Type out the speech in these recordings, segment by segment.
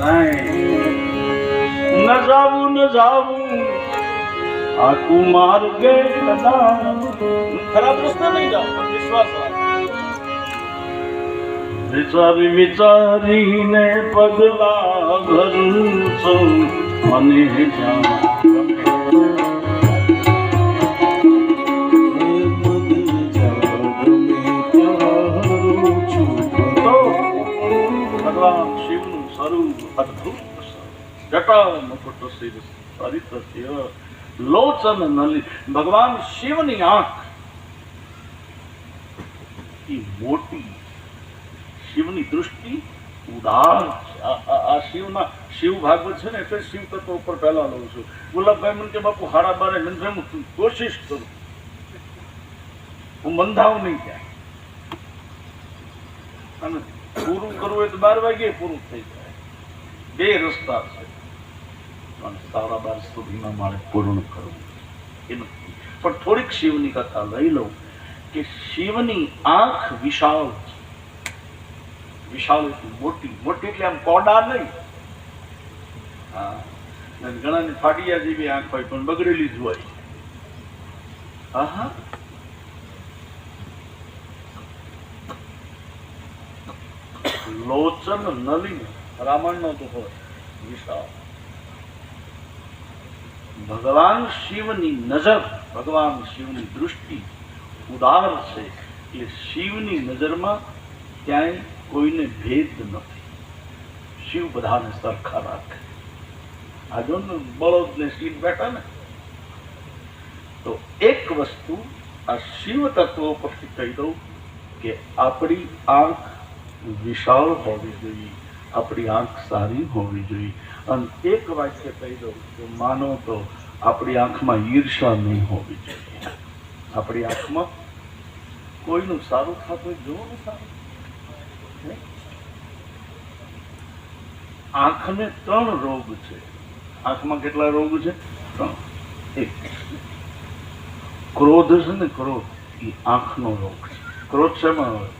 નહીં. ન જાવું ન જાવું આ કુમાર્ગે કદાચ ખરાબ રસ્તે નહીં જાઓ વિશ્વાસ વિચારી વિચારીને પગલા ભરું છું. મને જ્યાં મુકુટ સરિતસ્ય લોચન નલી ભગવાન શિવની આંખ ઈ મોટી શિવની દૃષ્ટિ ઉદાર. આ- શિવના શિવ ભાગવત છે ને એટલે શિવ તત્વ ઉપર પહેલા લઉં છું ગુલાબભાઈ મને કે બાપુ હાડા બારે નથી હું કોશિશ કરું હું બંધાવું નહીં ક્યાંય અને પૂરું કરવું એ બાર વાગે પૂરું થઈ જાય બે રસ્તા છે. પણ સાડા બાર સુધીમાં મારે પૂર્ણ કરવું એ નક્કી પણ થોડીક શિવની કથા લઈ લઉં કે શિવની આંખ વિશાળ છે. વિશાળ એટલે મોટી મોટી એટલે આમ કોડા નહીં. હા. ઘણાની ફાટિયા જેવી આંખ હોય પણ બગડેલી જ હોય. આહા. લોચન નલિન રામાયણનો તો હોય વિશાળ ભગવાન શિવની નજર, ભગવાન શિવની દૃષ્ટિ ઉદાર છે એ શિવની નજરમાં ક્યાંય કોઈને ભેદ નથી. શિવ બધાને સરખા રાખે. આ જો ને બળદને શિવ બેઠા ને, તો એક વસ્તુ આ શિવ તત્વ પરથી કહી દઉં કે આપણી આંખ વિશાળ હોવી જોઈએ. આપણી આંખ સારી હોવી જોઈએ. અને એક વાક્ય કહી દઉં તો માનો તો આપણી આંખમાં ઈર્ષા નહીં હોવી જોઈએ. આપણી આંખમાં કોઈનું સારું થતું જોવું સારું. આંખને ત્રણ રોગ છે. આંખમાં કેટલા રોગ છે? ત્રણ. એક. ક્રોધ છે ને ક્રોધ, એ આંખનો રોગ છે. ક્રોધ શેમાં આવે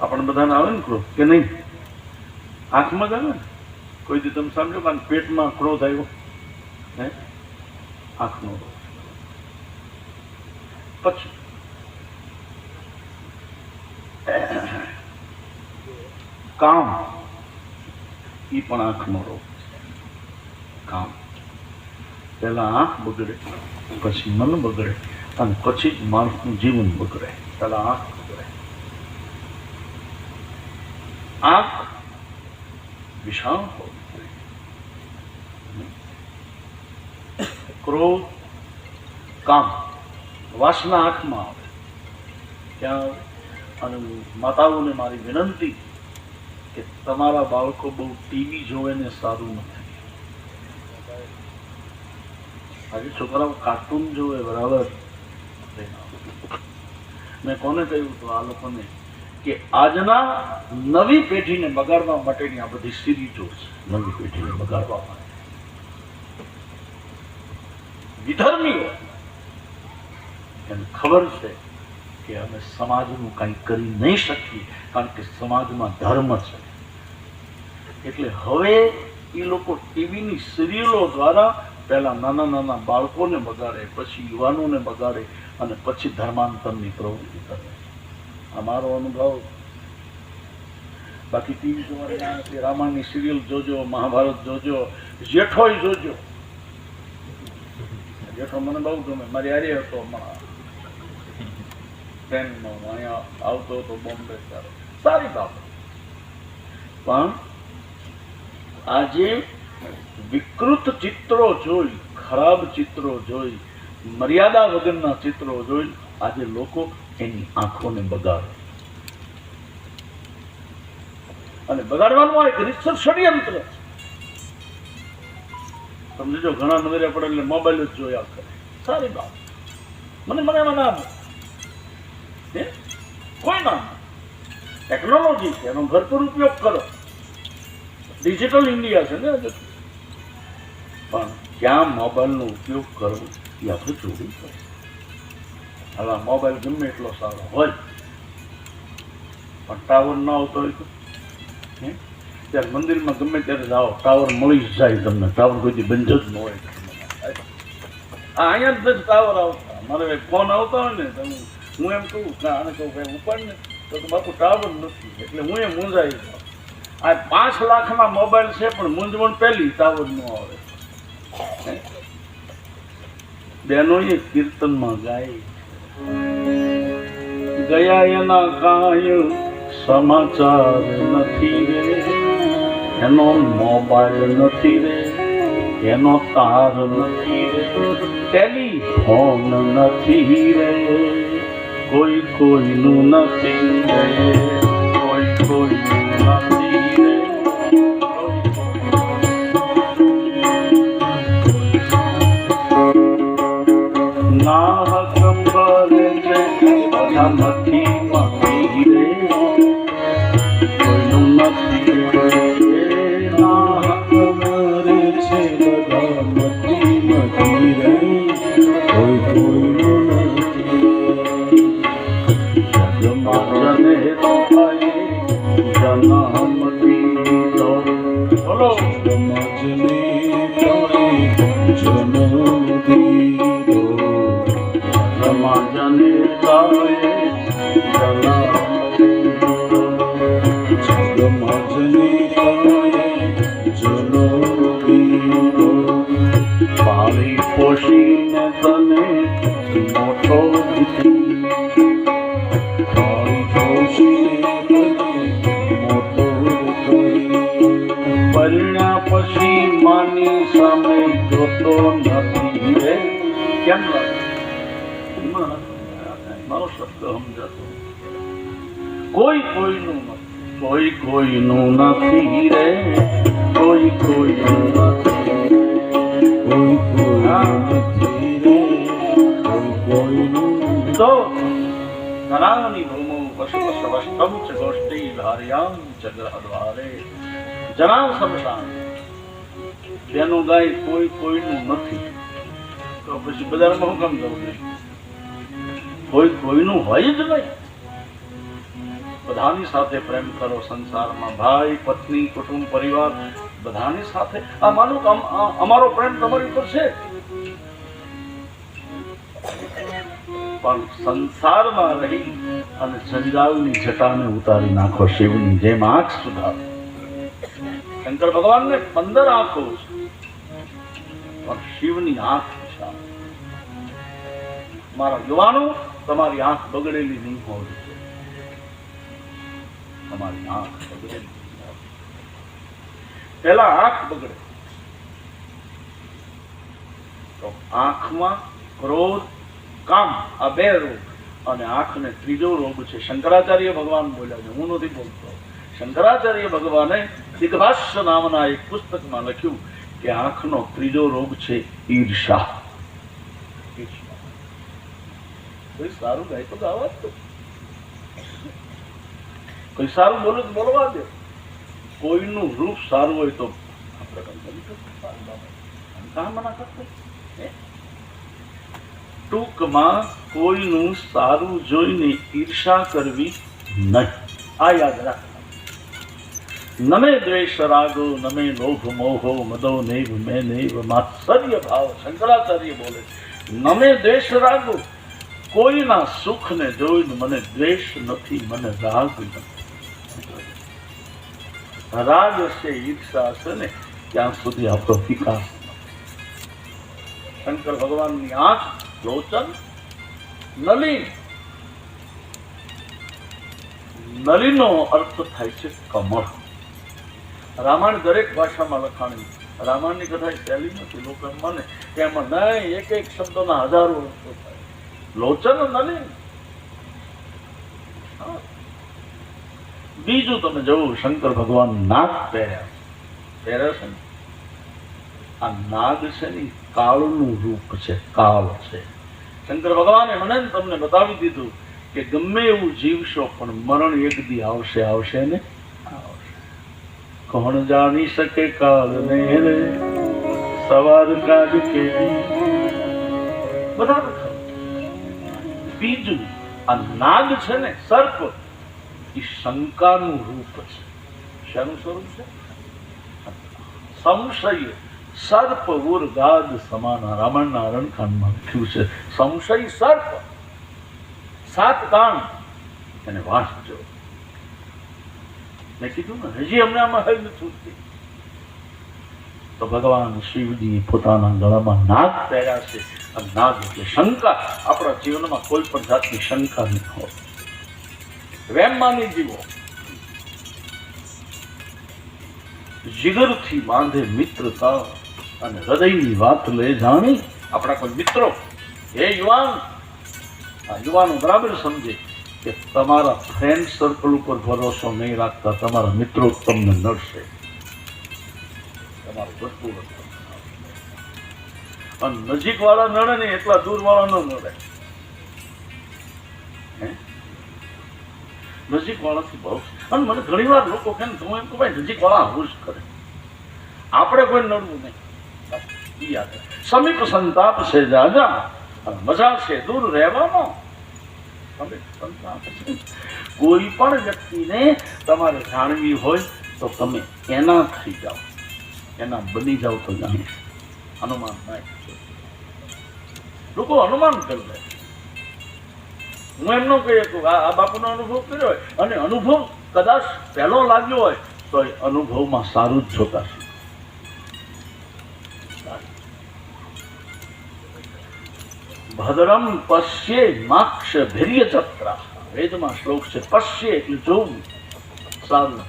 આપણે બધાને આવે ને ક્રોધ? કે નહીં? આંખમાં જ આવે ને? કોઈ દી તમે સમજો કારણ પેટમાં ક્રોધ આવ્યો? હે? આંખનો પછી. કામ. એ પણ આંખનો રોગ કામ. પહેલા આંખ બગડે, પછી મન બગડે, અને પછી જ માણસનું જીવન બગડે. પહેલા આંખ બગડે. આંખ વિશાળ હોવી જોઈએ. ક્રોધ કામ વાસના આંખમાં આવે. ત્યાં અને માતાઓને મારી વિનંતી કે તમારા બાળકો બહુ ટીવી જોવે ને સારું નથી. આજે છોકરાઓ કાર્ટૂન જોવે, બરાબર? મેં કોને કહ્યું હતું આ લોકોને કે આજના નવી પેઢીને બગાડવા માટેની આ બધી સિરીજો છે. નવી પેઢીને બગાડવા માટે. વિધર્મીઓ એને ખબર છે કે અમે સમાજનું કંઈ કરી નહીં શકીએ કારણ કે સમાજમાં ધર્મ છે. એટલે હવે એ લોકો ટીવીની સિરિયલો દ્વારા પહેલા નાના નાના બાળકોને બગાડે પછી યુવાનોને બગાડે અને પછી ધર્માંતરની પ્રવૃત્તિ કરે. અમારો અનુભવ. બાકી ટીવી જોવાના રામાયણની સિરિયલ જોજો, મહાભારત જોજો, જેઠોય જોજો. જેઠો મને બહુ ગમે. મારી હારે હતો હમણાં. અહીંયા આવતો હતો બોમ્બે ત્યારે. સારી બાબત. પણ આજે વિકૃત ચિત્રો જોઈ, ખરાબ ચિત્રો જોઈ, મર્યાદા વગરના ચિત્રો જોઈ, આજે લોકો એની આંખોને બગાડે. અને બગાડવાનું આ એક રીતસર ષડયંત્ર છે. તમને જો ઘણા નવેરે પડે એટલે મોબાઈલ જ જોયા કરે. સારી બાબત મને મને એમાં નામ. હે? કોઈ ના આવે. ટેકનોલોજી છે, એનો ભરપૂર ઉપયોગ કરો. ડિજિટલ ઇન્ડિયા છે ને પણ ક્યાં મોબાઈલનો ઉપયોગ કરવો એ આપણે જોવું પડે. હવે મોબાઈલ ગમે એટલો સારો હોય. પણ ટાવર ન આવતો હોય તો? ત્યારે મંદિરમાં ગમે ત્યારે જાઓ ટાવર મળી જાય તમને. ટાવર કોઈ બંધ જ ન હોય. અહીંયા જ ટાવર આવતા. મારે ફોન આવતા હોય ને, તો હું એમ કહું, ના, આને કહું ભાઈ ઉપાડ ને તો બાપુ ટાવર નથી. એટલે હું એ મૂંઝાઈ જાઉં આ પાંચ લાખમાં મોબાઈલ છે, પણ મૂંઝવણ પહેલી ટાવર નો આવે. બહેનોએ કીર્તનમાં ગાય. ગયા એના કાંઈ સમાચાર નથી રે. એનો મોબાઈલ નથી રે, એનો તાર નથી રે, ટેલિફોન નથી રે, કોઈ કોઈનું નથી રે. મોટો દીધી તારી ગોષ્ઠી ધાર્યામ ચ ગ્રહદ્વારે જનાવ સમશાન તેનું ગાય કોઈ કોઈનું નથી. તો પછી બજારમાં હું કામ જવું કોઈ કોઈનું હોય જ નહીં. બધાની સાથે પ્રેમ કરો સંસારમાં. ભાઈ, પત્ની, કુટુંબ, પરિવાર, બધાની સાથે. આ માનો અમારો પ્રેમ તમારી ઉપર છે. પણ સંસારમાં રહી અને જંજાલની જટાને ઉતારી નાખો શિવની જેમ આંખ સુધારો. શંકર ભગવાનને પંદર આંખો છે, પણ શિવની આંખ મારા યુવાનો, તમારી આંખ બગડેલી નહીં હોવી જોઈએ તમારી આંખ બગડેલી પેલા આંખ બગડે. તો આંખમાં ક્રોધ, કામ આ બે રોગ અને આંખને ત્રીજો રોગ છે. શંકરાચાર્ય ભગવાન બોલ્યા છે. હું નથી બોલતો. શંકરાચાર્ય ભગવાને દિગ્ભાષ્ય નામના એક પુસ્તકમાં લખ્યું કે આંખનો ત્રીજો રોગ છે ઈર્ષા. કોઈ સારું ગાય તો ગાવા જ કોઈ સારું બોલું તો બોલવા દે. કોઈનું રૂપ સારું હોય તો આપણે કંપની. આમ મના કરતો? ટૂંકમાં કોઈનું સારું જોઈને ઈર્ષા કરવી નહીં. આ યાદ રાખવાનું. નમે દ્વેષ રાગો, નમે લોભ મોહો, મદો નૈવ, મે નૈવ, માત્સર્ય ભાવ, શંકરાચાર્ય બોલે નમે દ્વેષ રાગો, કોઈના સુખને જોઈને મને દ્વેષ નથી, મને રાગ નથી. રાગ હશે, ઈર્ષા હશે ને, ત્યાં સુધી આપણો વિકાસ શંકર ભગવાનની આંખ લોચન નલિન. નલિનો અર્થ થાય છે કમળ. રામાયણ દરેક ભાષામાં લખાણી. રામાયણની કથા સહેલી નથી લોકો મને કે એમાં નહીં એક એક શબ્દોના હજારો અર્થો થાય. લોચન, નલિન. બીજું તમે જવું શંકર ભગવાન નાગ પહેર્યા. પહેર્યા છે આ નાગ છે ને કાળનું રૂપ છે, કાળ છે. શંકર ભગવાને મને તમને બતાવી દીધું કે ગમે એવું જીવશો, પણ મરણ એક દી આવશે આવશે ને? કોણ જાણી શકે કાળ ને સવાર કાઢ કે બધા બીજું, આ નાગ છે ને, સર્પ, એ શંકાનું રૂપ છે. શાનું સ્વરૂપ છે? સંશય. સર્પ ઉર ગાદ સમાન રામાયણના રણકાંડમાં લખ્યું છે. સંશય સર્પ. સાત કાન એને વાંચજો મેં કીધું ને, હજી અમને આમાં નથી તો ભગવાન શિવજી પોતાના ગળામાં નાગ પહેર્યા છે. અને નાગ એટલે શંકા. આપણા જીવનમાં કોઈ પણ જાતની શંકા ન હોય. વેમ માની જીવો. જીગરથી બાંધે મિત્રતા અને હૃદયની વાત લે જાણી આપણા કોઈ મિત્રો હે યુવાન, આ યુવાનો બરાબર સમજે કે તમારા ફ્રેન્ડ સર્કલ ઉપર ભરોસો નહીં રાખતા તમારા મિત્રો તમને નડશે. તમારું વસ્તુ અને નજીકવાળા નડે ને એટલા દૂર વાળા ન નડે. હે? નજીક વાળાથી બહુ. અને મને ઘણી વાર લોકો કહે ને, તો એમ કહું, ભાઈ, નજીકવાળા આવું જ કરે. આપણે કોઈ નડવું નહીં. સમીપ સંતાપ છે જાજા મજા છે દૂર રહેવાનો. કોઈ પણ વ્યક્તિને તમારે જાણવી હોય તો તમે એના થઈ જાઓ. એના બની જાઓ તો જાણી. હનુમાન લોકો અનુમાન કરી દે હું એમનો કહીએ કહી શકું આ આ બાપુનો અનુભવ કર્યો હોય. અને અનુભવ કદાચ પહેલો લાગ્યો હોય તો એ અનુભવમાં સારું જ જોતા ભદ્રમ પશ્યે માક્ષ ધૈર્ય ચક્રા વેદમાં શ્લોક છે પશ્યે એટલે જોવું સારું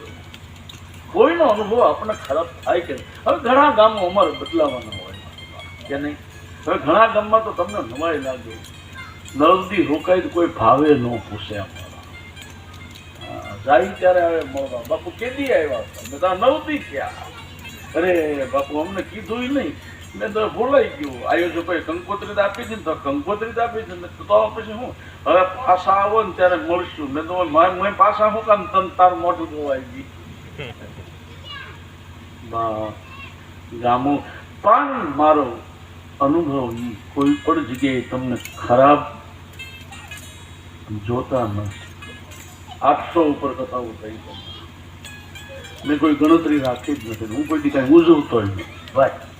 કોઈનો અનુભવ આપણને ખરાબ થાય કે. હવે ઘણા ગામો અમારે બદલાવાના હોય કે નહીં હવે ઘણા ગામમાં તો તમને નવાઈ લાગે નવદી રોકાય તો કોઈ ભાવે ન પૂછે અમારા જાય ત્યારે આવે મળવા બાપુ કેદી આવ્યા આ નવદી ક્યાં અરે બાપુ અમને કીધું નહીં મેં તો બોલાઈ ગયું. આયોજકોએ કંકોત્રી આપી છે ને તો કંકોત્રી આપી છે ને તો પછી હું? હવે પાછા આવો ને ત્યારે મળશું. મેં તો મેં પાછા હું કામ તમ તાર મોઢું જોવાઈ બા, ગામો. પણ મારો અનુભવ કોઈ પણ જગ્યાએ તમને ખરાબ જોતા નથી આઠસો ઉપર કથાઓ થઈ મેં કોઈ ગણતરી રાખી જ નથી. હું કોઈ દી કાંઈ ઉજવતો જ નહીં ભાઈ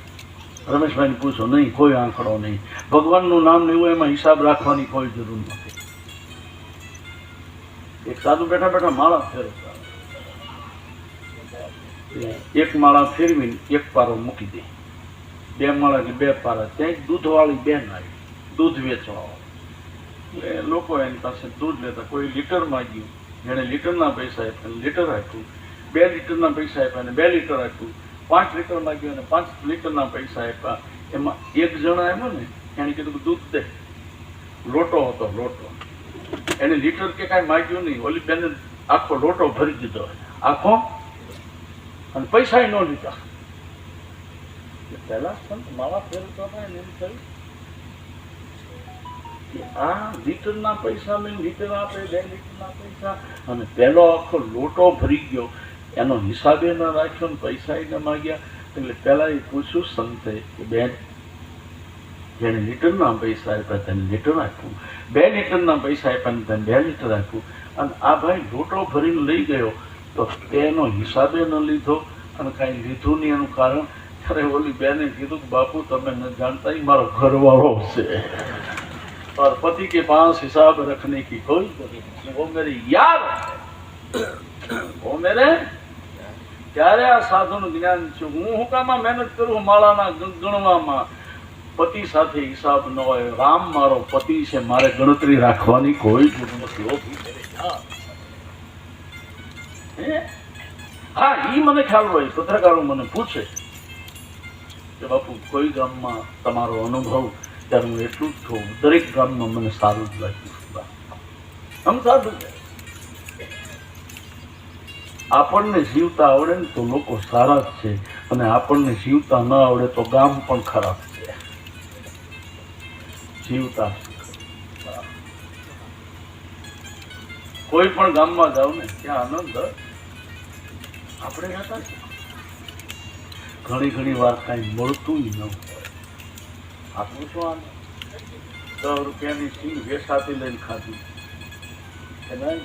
રમેશભાઈને પૂછો, નહીં, કોઈ આંકડો નહીં. ભગવાનનું નામ લેવું એમાં હિસાબ રાખવાની કોઈ જરૂર નથી. એક સાધુ બેઠા બેઠા માળા ફેરવતા એક માળા ફેરવીને એક પારો મૂકી દે. બે માળા કે બે પારા. ત્યાં દૂધવાળી બેન આવી. દૂધ વેચવા. એ લોકો એની પાસે દૂધ લેતા. કોઈ લીટર માંગ્યું. જેણે લીટરના પૈસા આપ્યા લીટર આપ્યું. બે લીટરના પૈસા આપ્યા અને બે લીટર આપ્યું. પાંચ લીટર માંગ્યું અને પાંચ લીટરના પૈસા આપ્યા. એમાં એક જણા આવ્યો ને એણે કીધું દૂધ દે. લોટો હતો, લોટો. એને લીટર કે કાંઈ માગ્યું નહીં. ઓલી બેને આખો લોટો ભરી દીધો. આખો? અને પૈસા ન લીધા. પહેલા સંત માવા ફેરતો હતા એને એમ થયું કે આ લીટરના પૈસા મેં લીટર આપે, બે લીટરના પૈસા. અને પહેલો આખો લોટો ભરી ગયો. એનો હિસાબે ન રાખ્યો ને પૈસા ન માગ્યા એટલે પહેલા એ પૂછ્યું સંતે કે બેન જેને લીટરના પૈસા આપ્યા તેને લીટર આપ્યું બે લીટરના પૈસા આપ્યા ને તેને બે લીટર આપ્યું અને આ ભાઈ લોટો ભરીને લઈ ગયો તો તેનો હિસાબે ન લીધો અને કાંઈ લીધું નહીં એનું કારણ ત્યારે ઓલી બેને કીધું કે બાપુ તમે ન જાણતા ઈ મારો ઘરવાળો છે और पति के पास हिसाब रखने की कोई जरूरत नहीं वो मेरी याद है वो मेरे ત્યારે આ સાધુનું જ્ઞાન છે. હું હું કામ મહેનત કરું માળાના ગણવામાં પતિ સાથે હિસાબ ન હોય. રામ મારો પતિ છે, મારે ગણતરી રાખવાની કોઈ જરૂર નથી. હે? એ મને ખ્યાલ હોય, પત્રકારો મને પૂછે કે બાપુ, કોઈ ગામમાં તમારો અનુભવ? ત્યારે હું એટલું જ કહું, દરેક ગામમાં મને સારું જ લાગ્યું આમ છે. આપણને જીવતા આવડે ને તો લોકો સારા જ છે. અને આપણને જીવતા ન આવડે તો ગામ પણ ખરાબ છે. જીવતા. કોઈ પણ ગામમાં જાવ ને, ત્યાં આનંદ આપણે હતા. ઘણી ઘણી વાર કાંઈ મળતું ન હોય. આપણું શું આનંદ? દસ રૂપિયાની સિંગ વેસાતી લઈને ખાધી. પણ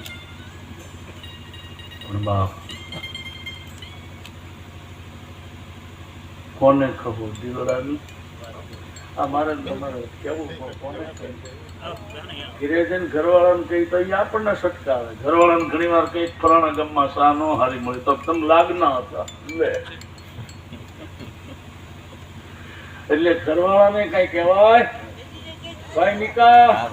બાપ. કોને ખબર? દિલોરાની આ મારે તમારે કેવું કોને ગિરેજન ઘરવાળાને કહી તો એ આપણને સટકાવે. ઘરવાળાને ઘણી વાર કઈ ફલાણા ગામમાં સા નો હારી મળી તો તમને લાગના હતા. એટલે ઘરવાળાને કઈ કહેવાય? ભાઈ નિકા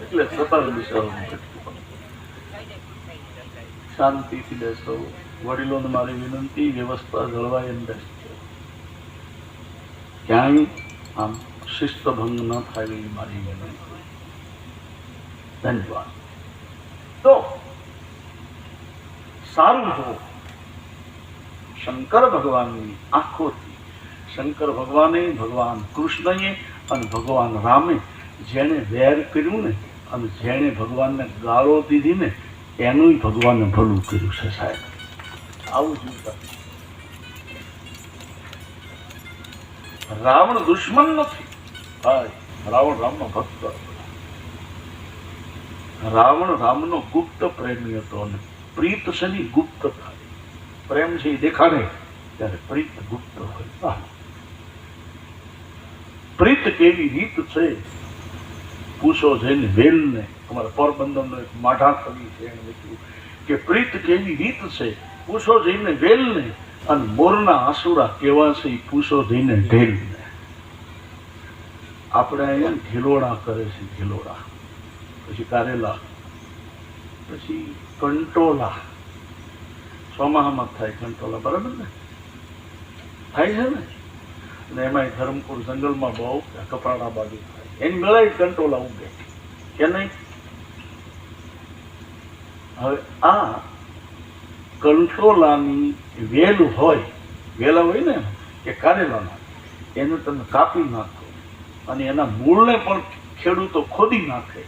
એટલે સતત બિચારું શાંતિથી બેસો. મારી વિનંતી, વ્યવસ્થા જળવાય એમ બેસજો. ક્યાંય આમ શિસ્તભંગ ન થાય એવી મારી વિનંતી. ધન્યવાદ. તો, સારું જો શંકર ભગવાનની આંખોથી. શંકર ભગવાને ભગવાન કૃષ્ણએ અને ભગવાન રામે જેણે વેર કર્યું ને અને જેણે ભગવાનને ગાળો દીધી ને એનું ભગવાને ભલું કર્યું છે સાહેબ. આવું જોતા રાવણ દુશ્મન નથી. રાવણ રામનો ભક્ત. રાવણ રામનો ગુપ્ત પ્રેમી હતો અને પ્રીત શની ગુપ્ત પ્રેમ છે દેખાડે, ત્યારે પ્રીત ગુપ્ત હોય. પ્રીત કેવી રીત છે. પૂછો જઈને વેલને, અમારા પોરબંદરનો એક માઢા કવિ છે એને લખ્યું કે પ્રીત કેવી રીત છે? પૂછો જઈને વેલને અને મોરના આસુડા કેવા છે પૂછો જઈને ઢેલને. આપણે અહીંયા ઘેલોડા કરે છે ઘેલોડા પછી કારેલા, પછી કંટોલા. ચોમાહામાં થાય કંટોલા, બરાબર ને? થાય છે ને? અને એમાંય ધરમપુર જંગલમાં બહુ કપરાડા બાજુ એની મેળા કંટોલા ઉગે. કે નહીં? હવે આ કંટ્રોલાની વેલ હોય, વેલા હોય ને, કે કારેલાના, એને તમે કાપી નાખો. અને એના મૂળને પણ ખેડૂતો ખોદી નાખે.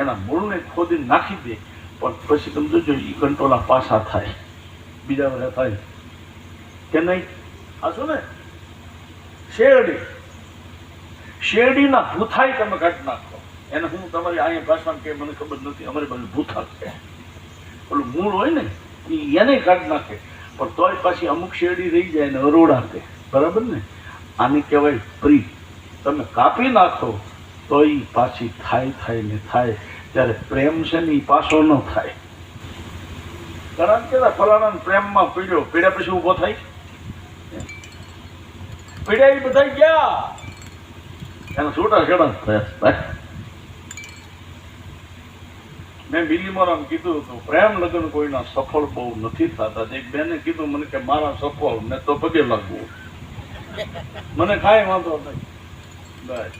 એના મૂળને ખોદી નાખી દે. પણ પછી તમે જોજો એ કંટ્રોલા પાછા થાય. બીજા બધા થાય. કે નહીં? આ શું ને? શેરડી. શેરડીના ભૂથાઈ તમે કાઢી નાખો. એને હું તમારી અહીંયા ભાષામાં કે મને ખબર નથી, અમારી પાસે ભૂથા છે. ઓલું મૂળ હોય ને એને કાઢી નાખે. પણ તોય પાછી અમુક શેરડી રહી જાય ને અરોડા કે બરાબર ને? આને કહેવાય પ્રી. તમે કાપી નાખો તો ઈ પાછી થાય થાય ને થાય. ત્યારે પ્રેમ છે ને, એ પાછો ન થાય. કારણ કે ફલાણા પ્રેમમાં પીડ્યો. પીડ્યા પછી ઊભો થાય પીડ્યા બધા ગયા. એના છૂટા છેડા થયા. મેં બિલીમોરામ કીધું હતું પ્રેમ લગ્ન કોઈના સફળ બહુ નથી થતા. એક બેને કીધું મને કે મારા સફળ મેં તો પગે લાગવું. મને કાંઈ વાંધો નહીં. બસ.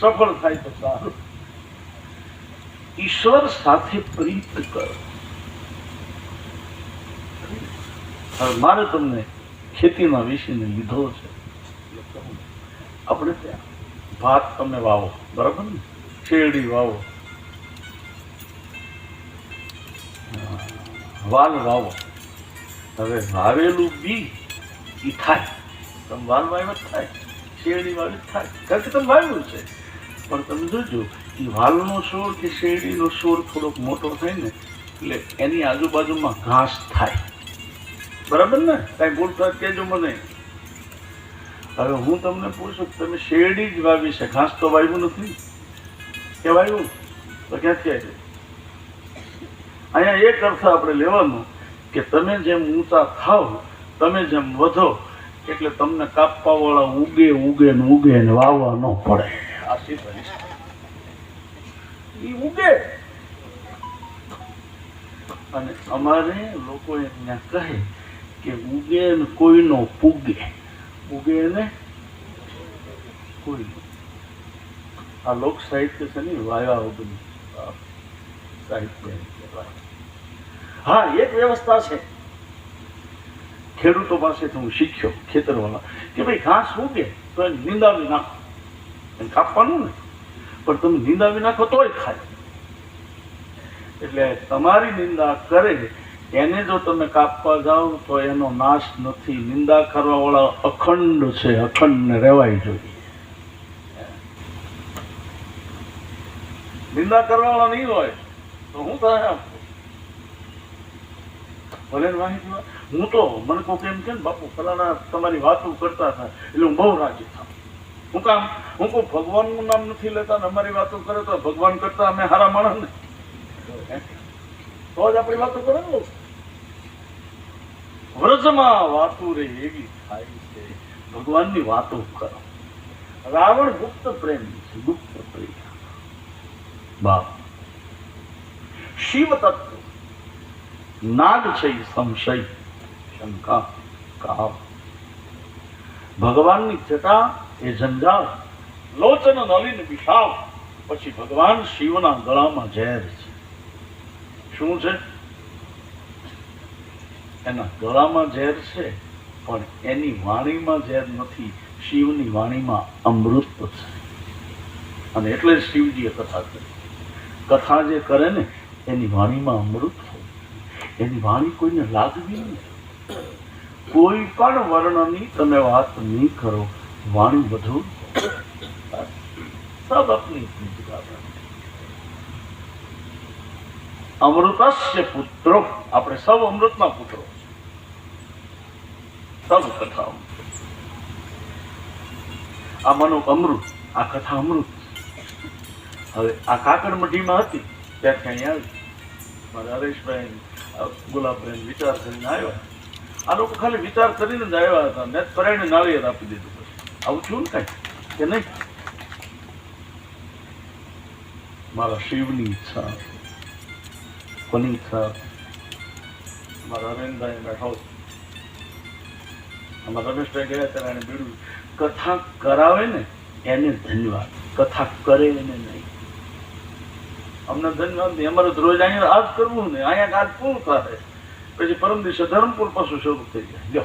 સફળ થાય તો સારું. ઈશ્વર સાથે પ્રીત કરો. મારે તમને ખેતીના વિષયને લીધો છે. આપણે ત્યાં ભાત તમે વાવો, બરાબર ને? શેરડી વાવો. વાલ વાવો. હવે વાવેલું બી એ થાય. તમે વાલ વાવ્યો થાય. શેરડી વાવી થાય. કારણ કે તમે વાવ્યું છે. પણ તમે જોજો એ વાલનો છોડ કે શેરડીનો છોડ થોડોક મોટો થાય ને, એટલે એની આજુબાજુમાં ઘાસ થાય. બરાબર ને? કાંઈ ભૂલ થાય કહેજો મને. હવે હું તમને પૂછું તમે શેરડી જ વાવી છે? ઘાસ તો વાવ્યું નથી. કે વાવ્યું? તો ક્યાંથી આવી અહીંયા એક અર્થ આપણે લેવાનો કે તમે જેમ ઊંચા થાવ, તમે જેમ વધો, એટલે તમને કાપવાવાળા ઉગે ઉગે ને ઉગે ને વાવવા ન પડે. આ સીધા ઉગે. અને અમારે લોકો ત્યાં કહે કે ઉગે ને કોઈનો પૂગે. ઉગે કુલ આ લોક સાહિત્ય છે ને વાયા વગરનું સાહિત્ય હા, એક વ્યવસ્થા છે. ખેડૂતો પાસેથી હું શીખ્યો ખેતરવાળા કે ભાઈ ઘાસ ઉગે તો એને નિંદાવી નાખો. એને કાપવાનું ને. પણ તમે નિંદાવી નાખો તોય ખાય. એટલે તમારી નિંદા કરે એને જો તમે કાપવા જાઓ, તો એનો નાશ નથી. નિંદા કરવાવાળા અખંડ છે અખંડ ને રહેવાય જોઈએ. નિંદા કરવાવાળા નહીં હોય, તો હું થાય ભલે માહિતી હું તો, મને કોક એમ છે ને, બાપુ, ફલાણા તમારી વાતો કરતા હતા, એટલે હું બહુ રાજી થાઉં. હું કામ, હું કોઈ ભગવાનનું નામ નથી લેતા ને અમારી વાતો કરે તો ભગવાન કરતા અમે હારા માણસ ને. તો જ ભગવાનની વાતો કરો. રાવણ ગુપ્ત પ્રેમ છે, ગુપ્ત પ્રેમ. બાપ. શિવ તત્વ નાગ છે સંશય, શંકા, કાવ. ભગવાનની જટા એ જંજાળ લોચન નલિન વિશાળ. પછી ભગવાન શિવના ગળામાં ઝેર છે. શું છે? એના ગળામાં ઝેર છે, પણ એની વાણીમાં ઝેર નથી. શિવની વાણીમાં અમૃત છે. અને એટલે શિવજીએ કથા કરી. કથા જે કરે ને, એની વાણીમાં અમૃત હોય. એની વાણી કોઈને લાગવી નહીં. કોઈ પણ વર્ણની તમે વાત નહીં કરો, વાણી બધું સબ અપની અમૃતસ્ય પુત્રો. આપણે સૌ અમૃતના પુત્રો. સૌ કથા આ મનો અમૃત, આ કથા અમૃત. હવે આ કાકડમઢીમાં હતી ત્યાં ક્યાંય આવી. મારા હરેશભાઈ ગુલાબભાઈ વિચાર કરીને આવ્યા. આ લોકો ખાલી વિચાર કરીને જ આવ્યા હતા. ને પરાયણે નાળિયેર આપી દીધું પછી. આવું થયું ને કાંઈ? કે નહીં? મારા શિવની ઈચ્છા. કોની ઈચ્છા મારા અરવિંદભાઈ બેઠો અમારા રમેશભાઈ ગયા ત્યારે એને બીડું કથા કરાવે ને, એને ધન્યવાદ. કથા કરે એને નહીં. અમને ધન્યવાદ નહીં. અમારે રોજ અહીંયા આજ કરવું ને, અહીંયા આજ પૂરું થાય પછી પરમ દિવસે ધરમપુર પાછું શરૂ થઈ જાય. લ્યો.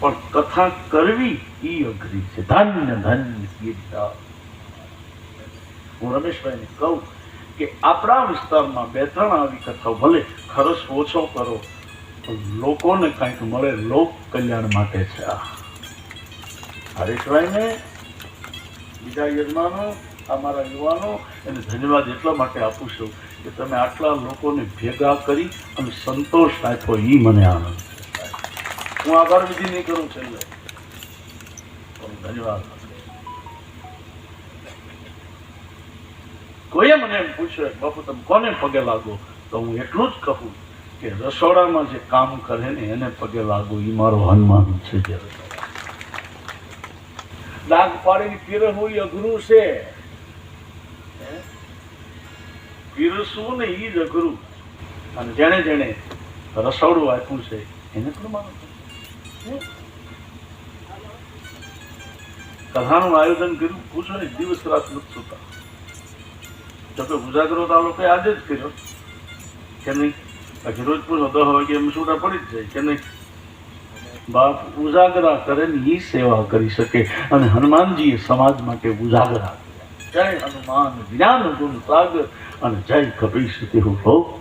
પણ કથા કરવી એ અઘરી છે. ધન્ય ધન્ય હું રમેશભાઈને કહું કે આપણા વિસ્તારમાં બે ત્રણ આવી કથાઓ, ભલે ખર્ચ ઓછો કરો લોકોને કંઈક મળે લોક કલ્યાણ માટે છે આ. હરેશભાઈને બીજા યજમાનો અમારા યુવાનો, એને ધન્યવાદ એટલા માટે આપું છું કે તમે આટલા લોકોને ભેગા કરી અને સંતોષ આપ્યો એ મને આનંદ હું આભાર વિધિ નહીં કરું છેલ્લે. ધન્યવાદ. કોઈએ મને એમ પૂછ્યું કે બાપુ કોને પગે લાગો? તો હું એટલું જ કહું કે રસોડામાં જે કામ કરે ને એને પગે લાગો એ મારો હનુમાન છે જે ડાગ એ અઘરું છે. પીરસવું ને એ જ અઘરું. અને જેણે જેણે રસોડું આપ્યું છે, એને પણ માનો. કથાનું આયોજન કર્યું, પૂછો ને, દિવસ રાત નથી સુતા જોકે ઉજાગરો તો આ લોકોએ આજે જ કર્યો. કે નહીં? પછી રોજ હોય કે એમ છૂટા પડી જ જાય, કે નહીં? બાપ ઉજાગરા કરે ને એ સેવા કરી શકે. અને હનુમાનજીએ સમાજ માટે ઉજાગરા કર્યા. જય હનુમાન, જ્ઞાન ગુણ સાગર અને જય કપી તેવું બહુ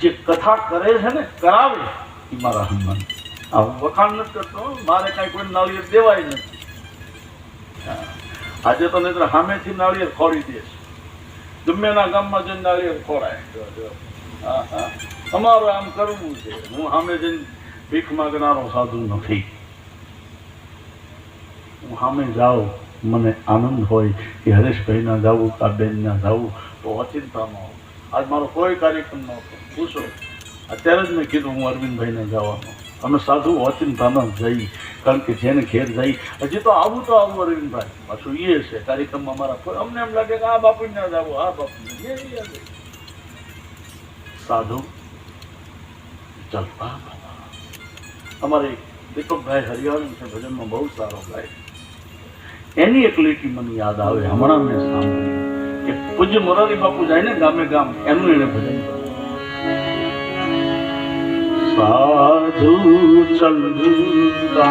જે કથા કરે છે ને, કરાવે એ મારા હનુમાન. આ વખાણ નથી કરતો, મારે કાંઈ કોઈ નાળિયેર દેવાય નથી. આજે તો નહીં સામેથી નાળિયેર ખોરી દે ગમે એના ગામમાં જઈને નાળિયેર ખોરાય. અમારે આમ કરવું છે. હું સામે જઈને ભીખ માગનારો સાધુ નથી. હું સામે જાઉં, મને આનંદ હોય કે હરેશભાઈ ના જાવું, કા બેન ના જાવું, તો અચિંતા ન આજ મારો કોઈ કાર્યક્રમ નહોતો પૂછો. અત્યારે જ મેં કીધું હું અરવિંદભાઈ ને જવાનો. અમે સાધુ વચન ન જઈ, કારણ કે જેને ઘેર જઈ, હજી તો આવું તો આવું અરવિંદભાઈ. પાછું એ છે કાર્યક્રમમાં મારા અમને એમ લાગે કે આ બાપુને ના જાવું આ બાપુ સાધુ ચાલતા અમારે દીપકભાઈ હરિયાળી છે, ભજનમાં બહુ સારો ગાય એની એક લીટી મને યાદ આવે, હમણાં મેં સાંભળ્યું, કે પૂજ્ય મોરારી બાપુ જાય ને ગામે ગામ એનું એને ભજન કર્યું. સાધુ ચંદા